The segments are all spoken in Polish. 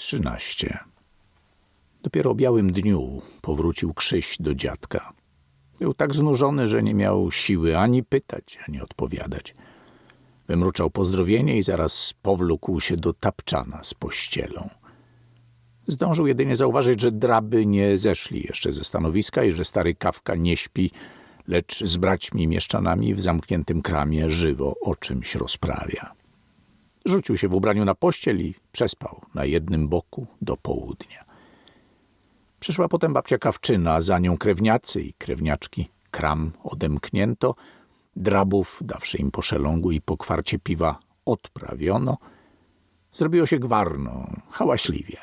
13. Dopiero o białym dniu powrócił Krzyś do dziadka. Był tak znużony, że nie miał siły ani pytać, ani odpowiadać. Wymruczał pozdrowienie i zaraz powlókł się do tapczana z pościelą. Zdążył jedynie zauważyć, że draby nie zeszli jeszcze ze stanowiska i że stary kawka nie śpi, lecz z braćmi mieszczanami w zamkniętym kramie żywo o czymś rozprawia. Rzucił się w ubraniu na pościel i przespał na jednym boku do południa. Przyszła potem babcia Kawczyna, za nią krewniacy i krewniaczki. Kram odemknięto, drabów, dawszy im po szelongu i po kwarcie piwa, odprawiono. Zrobiło się gwarno, hałaśliwie.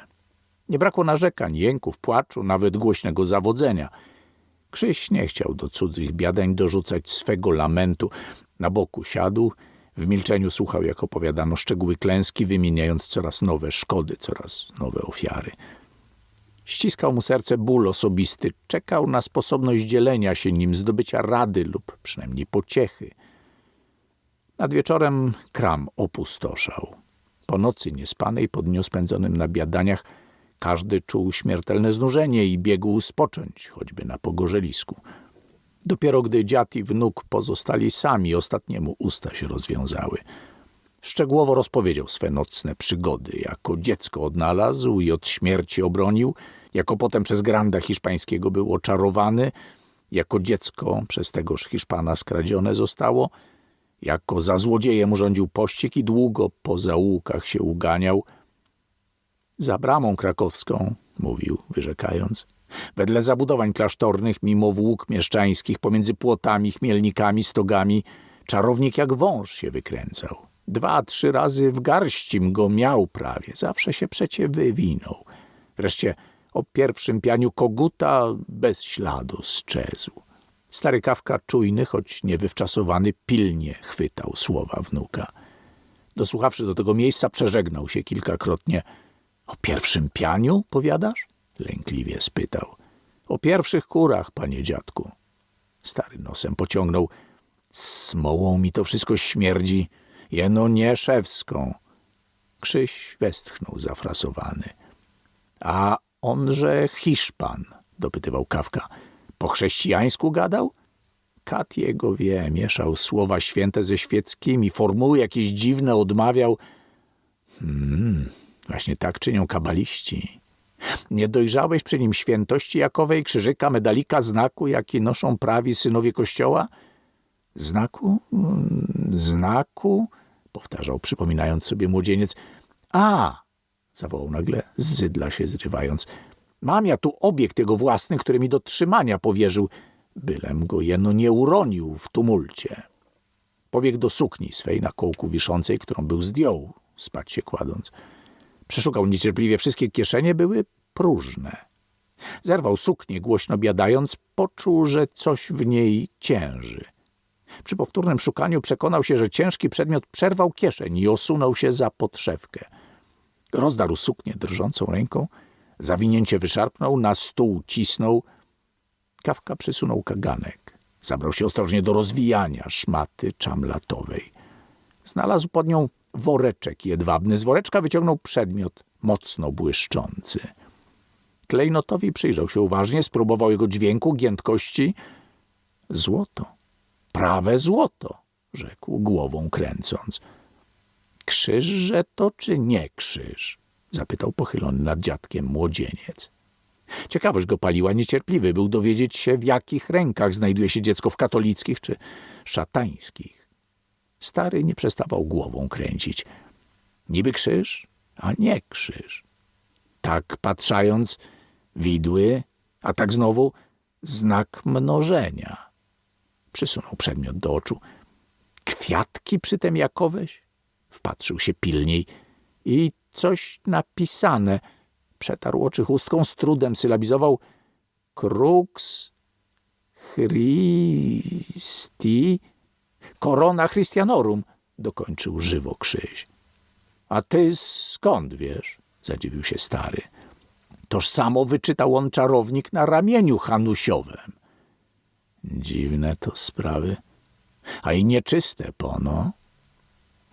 Nie brakło narzekań, jęków, płaczu, nawet głośnego zawodzenia. Krzyś nie chciał do cudzych biadań dorzucać swego lamentu. Na boku siadł, w milczeniu słuchał, jak opowiadano szczegóły klęski, wymieniając coraz nowe szkody, coraz nowe ofiary. Ściskał mu serce ból osobisty, czekał na sposobność dzielenia się nim, zdobycia rady lub przynajmniej pociechy. Nad wieczorem kram opustoszał. Po nocy niespanej, po dniu spędzonym na biadaniach, każdy czuł śmiertelne znużenie i biegł spocząć, choćby na pogorzelisku. Dopiero gdy dziad i wnuk pozostali sami, ostatniemu usta się rozwiązały. Szczegółowo rozpowiedział swe nocne przygody. Jako dziecko odnalazł i od śmierci obronił, jako potem przez granda hiszpańskiego był oczarowany, jako dziecko przez tegoż Hiszpana skradzione zostało, jako za złodziejem urządził pościg i długo po zaułkach się uganiał. Za bramą krakowską, mówił, wyrzekając, wedle zabudowań klasztornych, mimo włók mieszczańskich, pomiędzy płotami, chmielnikami, stogami, czarownik jak wąż się wykręcał. Dwa, trzy razy w garścim go miał prawie, zawsze się przecie wywinął. Wreszcie o pierwszym pianiu koguta bez śladu sczezł. Stary kawka czujny, choć niewywczasowany, pilnie chwytał słowa wnuka. Dosłuchawszy do tego miejsca, przeżegnał się kilkakrotnie. O pierwszym pianiu, powiadasz? Lękliwie spytał. O pierwszych kurach, panie dziadku. Stary nosem pociągnął. Smołą mi to wszystko śmierdzi, jeno nie szewską. Krzyś westchnął zafrasowany. A onże Hiszpan, dopytywał Kawka. Po chrześcijańsku gadał? Kat jego wie, mieszał słowa święte ze świeckimi, formuły jakieś dziwne odmawiał. Hmm, właśnie tak czynią kabaliści. Nie dojrzałeś przy nim świętości Jakowej, krzyżyka, medalika, znaku, jaki noszą prawi synowie Kościoła? Znaku? Mm, znaku? Powtarzał, przypominając sobie młodzieniec. A! Zawołał nagle, zydla się zrywając. Mam ja tu obiekt jego własny, który mi do trzymania powierzył. Bylem go jeno nie uronił w tumulcie. Pobiegł do sukni swej na kołku wiszącej, którą był zdjął, spać się kładąc. Przeszukał niecierpliwie, wszystkie kieszenie były próżne. Zerwał suknię, głośno biadając, poczuł, że coś w niej cięży. Przy powtórnym szukaniu przekonał się, że ciężki przedmiot przerwał kieszeń i osunął się za podszewkę. Rozdarł suknię drżącą ręką, zawinięcie wyszarpnął, na stół cisnął. Kawka przysunął kaganek. Zabrał się ostrożnie do rozwijania szmaty czamlatowej. Znalazł pod nią woreczek jedwabny. Z woreczka wyciągnął przedmiot mocno błyszczący. Klejnotowi przyjrzał się uważnie, spróbował jego dźwięku, giętkości. Złoto. Prawe złoto, rzekł głową kręcąc. Krzyżże to czy nie krzyż? zapytał pochylony nad dziadkiem młodzieniec. Ciekawość go paliła, niecierpliwy był dowiedzieć się, w jakich rękach znajduje się dziecko w katolickich czy szatańskich. Stary nie przestawał głową kręcić. Niby krzyż, a nie krzyż. Tak patrzając, widły, a tak znowu znak mnożenia. Przysunął przedmiot do oczu. Kwiatki przytem jakoweś? Wpatrzył się pilniej i coś napisane. Przetarł oczy chustką, z trudem sylabizował Crux Christi Corona Christianorum, dokończył żywo Krzyś. A ty skąd wiesz? Zadziwił się stary. Toż samo wyczytał on czarownik na ramieniu Hanusiowem. Dziwne to sprawy, a i nieczyste pono.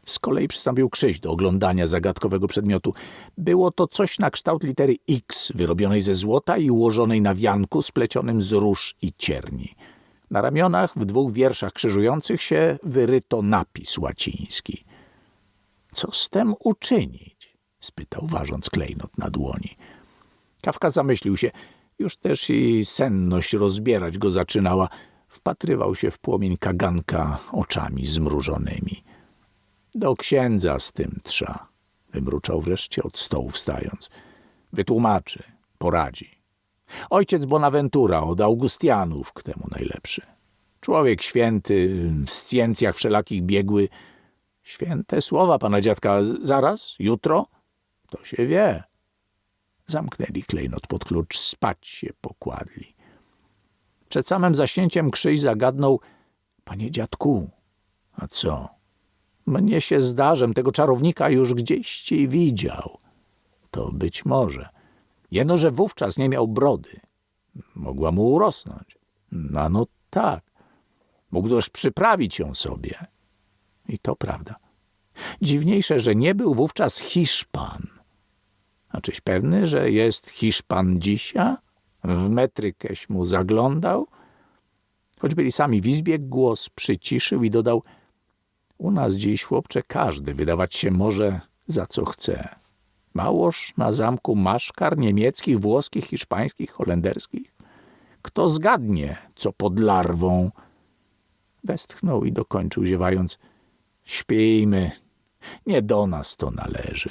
Z kolei przystąpił Krzyś do oglądania zagadkowego przedmiotu. Było to coś na kształt litery X, wyrobionej ze złota i ułożonej na wianku splecionym z róż i cierni. Na ramionach w dwóch wierszach krzyżujących się wyryto napis łaciński. Co z tem uczynić? spytał, ważąc klejnot na dłoni. Kawka zamyślił się. Już też i senność rozbierać go zaczynała. Wpatrywał się w płomień kaganka oczami zmrużonymi. Do księdza z tym trza, wymruczał wreszcie od stołu wstając. Wytłumaczy, poradzi. Ojciec Bonaventura od Augustianów k temu najlepszy. Człowiek święty, w scjencjach wszelakich biegły. Święte słowa pana dziadka. Zaraz? Jutro? To się wie. Zamknęli klejnot pod klucz, spać się pokładli. Przed samym zaśnięciem Krzyś zagadnął – Panie dziadku, a co? Mnie się zdarzem tego czarownika już gdzieś ci widział. To być może. Jeno, że wówczas nie miał brody. Mogła mu urosnąć. No, no tak. Mógł też przyprawić ją sobie. I to prawda. Dziwniejsze, że nie był wówczas Hiszpan. A czyś pewny, że jest Hiszpan dzisiaj? W metrykeś mu zaglądał? Choć byli sami w izbie, głos przyciszył i dodał – u nas dziś, chłopcze, każdy wydawać się może za co chce. Małoż na zamku maszkar niemieckich, włoskich, hiszpańskich, holenderskich. Kto zgadnie, co pod larwą? Westchnął i dokończył ziewając. Śpijmy, nie do nas to należy.